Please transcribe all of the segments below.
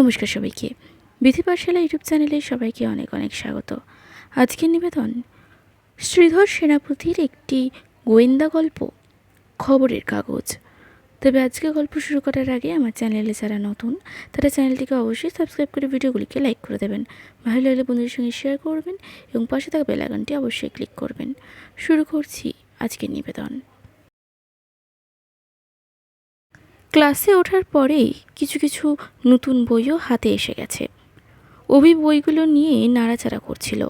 নমস্কার সবাইকে। বিধি পাঠশালা ইউটিউব চ্যানেলে সবাইকে অনেক অনেক স্বাগত। আজকের নিবেদন, শ্রীধর সেনাপতির একটি গোয়েন্দা গল্প, খবরের কাগজ। তবে আজকে গল্প শুরু করার আগে আমার চ্যানেলে যারা নতুন, তারা চ্যানেলটিকে অবশ্যই সাবস্ক্রাইব করে ভিডিওগুলিকে লাইক করে দেবেন। ভালো লাগলে বন্ধুদের সঙ্গে শেয়ার করবেন এবং পাশে থাকা বেলাগানটি অবশ্যই ক্লিক করবেন। শুরু করছি আজকের নিবেদন। ক্লাসে ওঠার পরেই কিছু কিছু নতুন বইও হাতে এসে গেছে। অভি বইগুলো নিয়ে নাড়াচাড়া করছিল।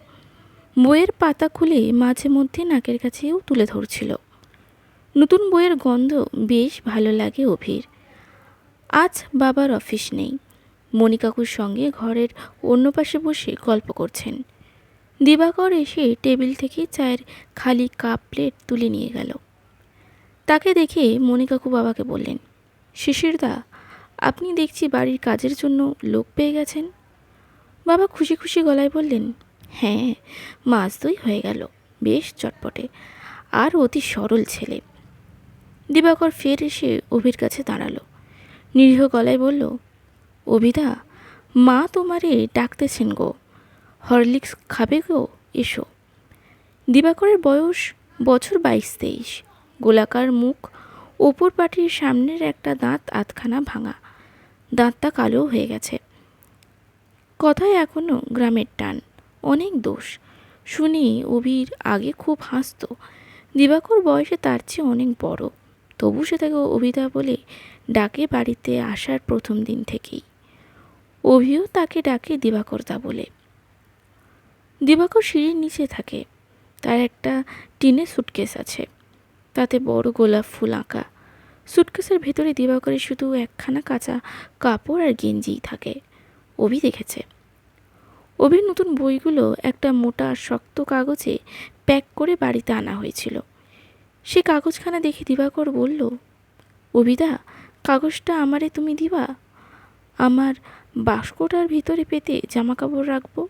বইয়ের পাতা খুলে মাঝে মধ্যে নাকের কাছেও তুলে ধরছিল। নতুন বইয়ের গন্ধ বেশ ভালো লাগে অভির। আজ বাবার অফিস নেই। মণিকাকুর সঙ্গে ঘরের অন্য পাশে বসে গল্প করছেন। দিবাকর এসে টেবিল থেকে চায়ের খালি কাপ প্লেট তুলে নিয়ে গেল। তাকে দেখে মণিকাকু বাবাকে বললেন শিশিরদা, আপনি দেখছি বাড়ির কাজের জন্য লোক পেয়ে গেছেন। বাবা খুশি খুশি গলায় বললেন হ্যাঁ মাস দুই হয়ে গেল, বেশ চটপটে, আর অতি সরল ছেলে। দিবাকর ফের এসে অভির কাছে দাঁড়াল। নিরীহ গলায় বলল, অভিদা, মা তোমারে ডাকতেছেন গো, হরলিক্স খাবে গো, এসো। দিবাকরের বয়স বছর বাইশ তেইশ, গোলাকার মুখ ওপর পাটির সামনের একটা দাঁত আধখানা ভাঙা। দাঁতটা কালো হয়ে গেছে। কথায় এখনও গ্রামের টান, অনেক দোষ। শুনি অভির আগে খুব হাসতো। দিবাকর বয়সে তার চেয়ে অনেক বড়। তবু সে তাকে অভিদা বলে ডাকে বাড়িতে আসার প্রথম দিন থেকেই। অভিও তাকে ডাকে দিবাকরদা বলে। দিবাকর সিঁড়ির নিচে থাকে। তার একটা টিনের সুটকেস আছে। তাতে বড় গোলাপ ফুল আঁকা। সুটকেসের ভেতরে দিবাকরে শুধু একখানা কাঁচা কাপড় আর গেঞ্জিই থাকে। অভি দেখেছে। অভির নতুন বইগুলো একটা মোটা শক্ত কাগজে প্যাক করে বাড়িতে আনা হয়েছিল। সে কাগজখানা দেখে দিবাকর বলল, অভিদা, কাগজটা আমারে তুমি দিবা? আমার বাস্কটার ভিতরে পেতে জামা কাপড় রাখব?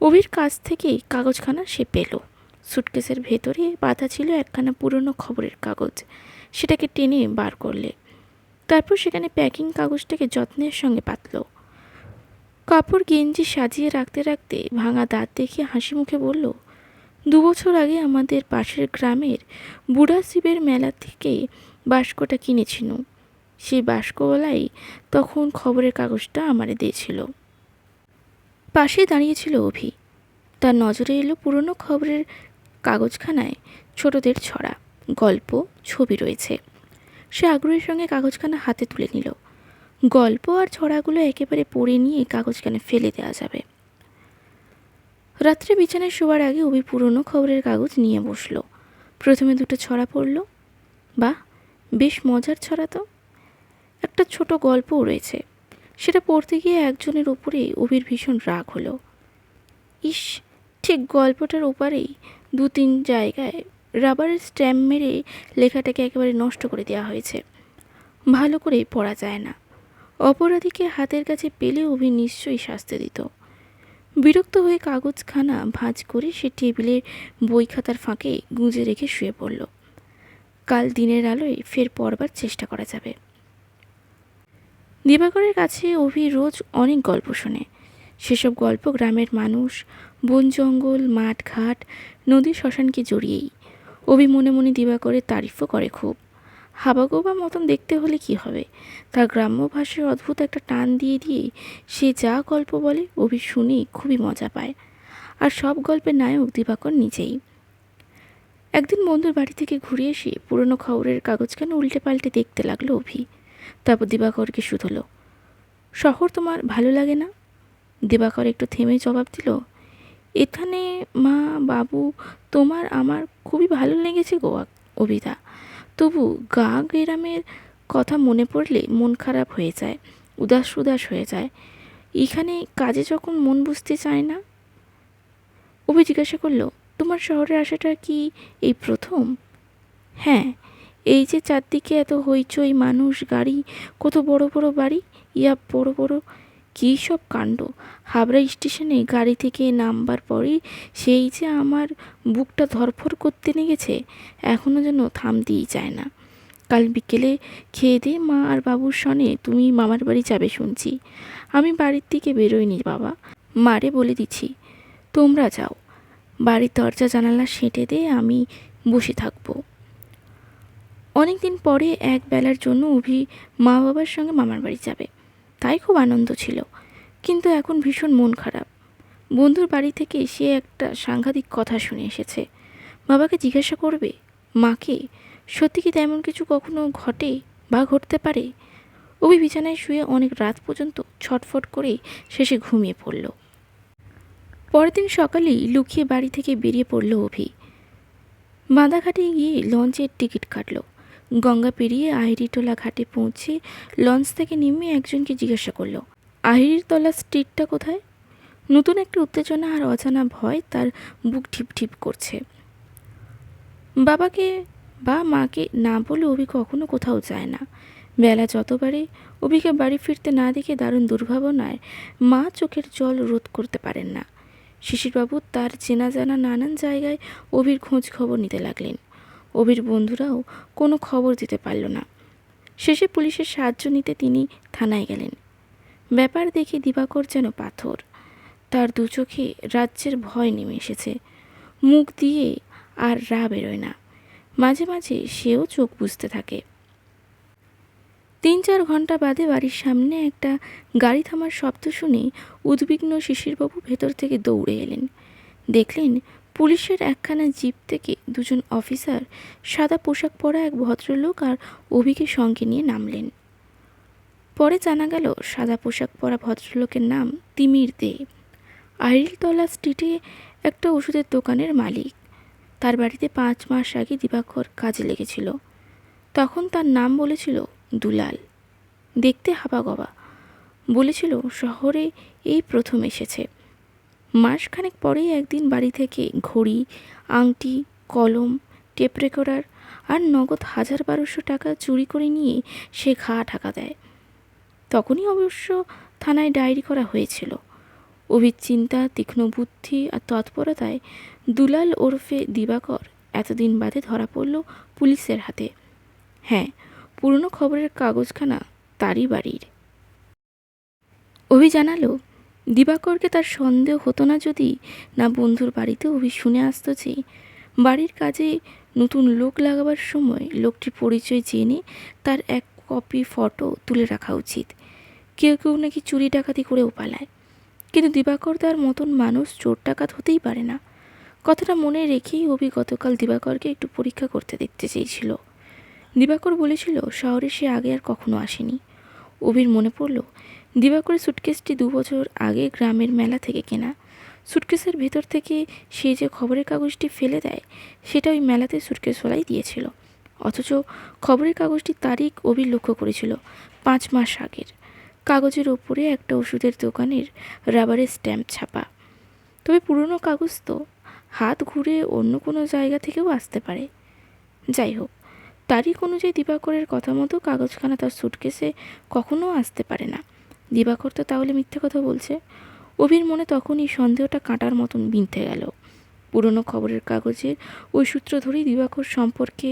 অভির কাছ থেকেই কাগজখানা সে পেল। সুটকেসের ভেতরে বাঁধা ছিল একখানা পুরনো খবরের কাগজ। সেটাকে টেনে বার করলে। তারপর সেখানে প্যাকিং কাগজটাকে যত্নের সঙ্গে পাতল। কাপড় গেঞ্জি সাজিয়ে রাখতে রাখতে ভাঙা দাঁত দেখে হাসি মুখে বলল, দু বছর আগে আমাদের পাশের গ্রামের বুড়া শিবের মেলা থেকে বাস্কটা কিনেছিল। সেই বাস্কওয়ালাই তখন খবরের কাগজটা আমারে দিয়েছিল। পাশে দাঁড়িয়েছিল অভি। তার নজরে এলো পুরনো খবরের কাগজখানায় ছোটদের ছড়া, গল্প, ছবি রয়েছে। সে আগ্রহের সঙ্গে কাগজখানা হাতে তুলে নিল। গল্প আর ছড়াগুলো একেবারে পড়ে নিয়ে কাগজখানে ফেলে দেওয়া যাবে। রাত্রে বিছানায় শোয়ার আগে অভি পুরনো খবরের কাগজ নিয়ে বসল। প্রথমে দুটো ছড়া পড়ল। বাহ, বেশ মজার ছড়া তো। একটা ছোট গল্পও রয়েছে। সেটা পড়তে গিয়ে একজনের উপরে অভির ভীষণ রাগ হলো। ইস ঠিক গল্পটার ওপারেই দু তিন জায়গায় রাবারের স্ট্যাম্প মেরে লেখাটাকে একেবারে নষ্ট করে দেওয়া হয়েছে। ভালো করে পড়া যায় না। অপরাধীকে হাতের কাছে পেলে অভি নিশ্চয়ই শাস্তি দিত। বিরক্ত হয়ে কাগজখানা ভাঁজ করে সে টেবিলের বই খাতার ফাঁকে গুঁজে রেখে শুয়ে পড়ল। কাল দিনের আলোয় ফের পড়বার চেষ্টা করা যাবে। দিবাকরের কাছে অভি রোজ অনেক গল্প শোনে। সেসব গল্প গ্রামের মানুষ বন জঙ্গল, মাঠ ঘাট, নদী শ্মশানকে জড়িয়েই। অভি মনে মনে দিবাকরের তারিফও করে খুব। হাবাগোবা মতন দেখতে হলে কি হবে? তার গ্রাম্য ভাষায় অদ্ভুত একটা টান দিয়ে দিয়ে সে যা গল্প বলে, অভি শুনে খুবই মজা পায়। আর সব গল্পের নায়ক দিবাকর নিজেই। একদিন বন্ধুর বাড়ি থেকে ঘুরে এসে পুরনো খবরের কাগজ কেন উল্টে পাল্টে দেখতে লাগল অভি। তারপর দিবাকরকে শুধলো, শহর তোমার ভালো লাগে না? দিবাকর একটু থেমে জবাব দিল এখানে মা, বাবু, তোমার, আমার খুবই ভালো লেগেছে গোয়া অভিদা। তবু গা গ্রামের কথা মনে পড়লে মন খারাপ হয়ে যায়, উদাস উদাস হয়ে যায়। এখানে কাজে যখন মন বুঝতে চায় না? অভি জিজ্ঞাসা করল, তোমার শহরে আসাটা কি এই প্রথম? হ্যাঁ এই যে চারদিকে এত হইচই মানুষ, গাড়ি, কত বড় বড় বাড়ি, ইয়া বড় বড় কী সব কাণ্ড? হাবড়া স্টেশনে গাড়ি থেকে নামবার পরেই সেই যে আমার বুকটা ধরফর করতে লেগেছে এখনও যেন থামতেই চায় না। কাল বিকেলে খেয়ে দিয়ে মা আর বাবুর সনে, তুমি মামার বাড়ি যাবে শুনছি। আমি বাড়ির থেকে বেরোইনি বাবা। মারে বলে দিচ্ছি, তোমরা যাও। বাড়ির দরজা জানালা সেঁটে দিয়ে আমি বসে থাকব। অনেক দিন পরে এক বেলার জন্য অভি মা বাবার সঙ্গে মামার বাড়ি যাবে। তাই খুব আনন্দ ছিল। কিন্তু এখন ভীষণ মন খারাপ। বন্ধুর বাড়ি থেকে সে একটা সাংঘাতিক কথা শুনে এসেছে। বাবাকে জিজ্ঞাসা করবে মাকে সত্যি কি তেমন কিছু কখনো ঘটে বা ঘটতে পারে? অভি বিছানায় শুয়ে অনেক রাত পর্যন্ত ছটফট করে শেষে ঘুমিয়ে পড়ল। পরের দিন সকালেই লুকিয়ে বাড়ি থেকে বেরিয়ে পড়ল অভি। বাঁধাঘাটে গিয়ে লঞ্চের টিকিট কাটলো। গঙ্গা পেরিয়ে আহিরিটোলা ঘাটে পৌঁছে লঞ্চ থেকে নেমে একজনকে জিজ্ঞাসা করল আহিরিতলা স্ট্রিটটা কোথায়? নতুন একটা উত্তেজনা আর অজানা ভয় তার বুক ঢিপ ঢিপ করছে। বাবাকে বা মাকে না বলে অভি কখনো কোথাও যায় না। বেলা যতবারে অভিকে বাড়ি ফিরতে না দেখে দারুণ দুর্ভাবনায় মা চোখের জল রোধ করতে পারেন না। শিশিরবাবু তার চেনা জানা নানান জায়গায় অভির খোঁজ খবর নিতে লাগলেন। অভির বন্ধুরাও কোনো খবর দিতে পারল না। শেষে পুলিশের সাহায্য নিতে তিনি থানায় গেলেন। ব্যাপার দেখে দিবাকর যেন পাথর। তার দু চোখে রাজ্যের ভয় নেমে এসেছে। মুখ দিয়ে আর রা বেরোয় না। মাঝে মাঝে সেও চোখ বুঝতে থাকে। তিন চার ঘণ্টা বাদে বাড়ির সামনে একটা গাড়ি থামার শব্দ শুনে উদ্বিগ্ন শিশিরবাবু ভেতর থেকে দৌড়ে এলেন। দেখলেন পুলিশের একখানা জিপ থেকে দুজন অফিসার সাদা পোশাক পরা এক ভদ্রলোক আর অভিকে সঙ্গে নিয়ে নামলেন। পরে জানা গেল, সাদা পোশাক পরা ভদ্রলোকের নাম তিমির দে। আইরিলতলা স্ট্রিটে একটা ওষুধের দোকানের মালিক। তার বাড়িতে পাঁচ মাস আগে দিবাকর কাজে লেগেছিল। তখন তার নাম বলেছিল দুলাল। দেখতে হাবাগবা। বলেছিল, শহরে এই প্রথম এসেছে। মাসখানেক পরেই একদিন বাড়ি থেকে ঘড়ি, আংটি, কলম, টেপ রেকর্ডার আর নগদ হাজার বারোশো টাকা চুরি করে নিয়ে সে ঘা ঢাকা দেয়। তখনই অবশ্য থানায় ডায়েরি করা হয়েছিল। অভির চিন্তা তীক্ষ্ণ বুদ্ধি আর তৎপরতায় দুলাল ওরফে দিবাকর এতদিন বাদে ধরা পড়ল পুলিশের হাতে। হ্যাঁ পুরনো খবরের কাগজখানা তারই বাড়ির। অভি জানালো দিবাকরকে তার সন্দেহ হতো না যদি না বন্ধুর বাড়িতে অভি শুনে আসতো যে বাড়ির কাজে নতুন লোক লাগাবার সময় লোকটির পরিচয় জেনে তার এক কপি ফটো তুলে রাখা উচিত। কেউ কেউ নাকি চুরি ডাকাতি করেও পালায়। কিন্তু দিবাকর তার মতন মানুষ চোর ডাকাত হতেই পারে না। কথাটা মনে রেখেই অভি গতকাল দিবাকরকে একটু পরীক্ষা করতে দেখতে চেয়েছিল। দিবাকর বলেছিল, শহরে সে আগে আর কখনো আসেনি। অভির মনে পড়ল দিবাকরের সুটকেসটি দু বছর আগে গ্রামের মেলা থেকে কেনা। সুটকেসের ভেতর থেকে সে যে খবরের কাগজটি ফেলে দেয়, সেটা ওই মেলাতে সুটকেস সুটকেসওয়ালাই দিয়েছিল। অথচ খবরের কাগজটির তারিখ অভির লক্ষ্য করেছিল, পাঁচ মাস আগের। কাগজের ওপরে একটা ওষুধের দোকানের রাবারের স্ট্যাম্প ছাপা। তবে পুরনো কাগজ তো, হাত ঘুরে অন্য কোনো জায়গা থেকেও আসতে পারে। যাই হোক, তারিখ অনুযায়ী দিবাকরের কথা মতো কাগজখানা তার সুটকেসে কখনো আসতে পারে না। দিবাকর তো তাহলে মিথ্যে কথা বলছে। অভির মনে তখনই সন্দেহটা কাঁটার মতন বিনতে গেল। পুরনো খবরের কাগজের ওই সূত্র ধরেই দিবাকর সম্পর্কে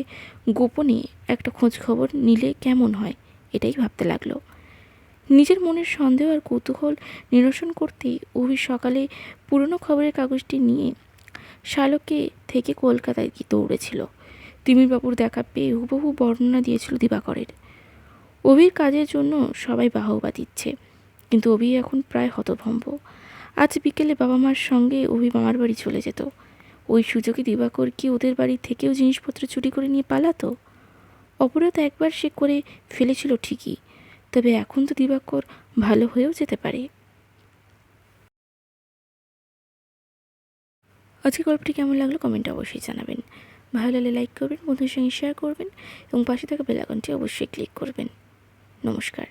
গোপনে একটা খোঁজ খবর নিলে কেমন হয়, এটাই ভাবতে লাগল। নিজের মনের সন্দেহ আর কৌতূহল নিরসন করতেই অভি সকালে পুরনো খবরের কাগজটি নিয়ে শালকে থেকে কলকাতায় গিয়ে দৌড়েছিল। তিমিরবাবুর দেখা পেয়ে হুবহু বর্ণনা দিয়েছিল দিবাকরের। অভির কাজের জন্য সবাই বাহবা দিচ্ছে। কিন্তু অভি এখন প্রায় হতভম্ব। আজ বিকেলে বাবা মার সঙ্গে অভি মামার বাড়ি চলে যেত। ওই সুযোগে দিবাকর কি ওদের বাড়ি থেকেও জিনিসপত্র চুরি করে নিয়ে পালাতো? অপরাধ একবার সে করে ফেলেছিল ঠিকই, তবে এখন তো দিবাকর ভালো হয়েও যেতে পারে। আজকে গল্পটি কেমন লাগল কমেন্টে অবশ্যই জানাবেন। ভালো লাগলে লাইক করবেন, বন্ধুদের সঙ্গে শেয়ার করবেন এবং পাশে থাকা বেলাকনটি অবশ্যই ক্লিক করবেন। নমস্কার।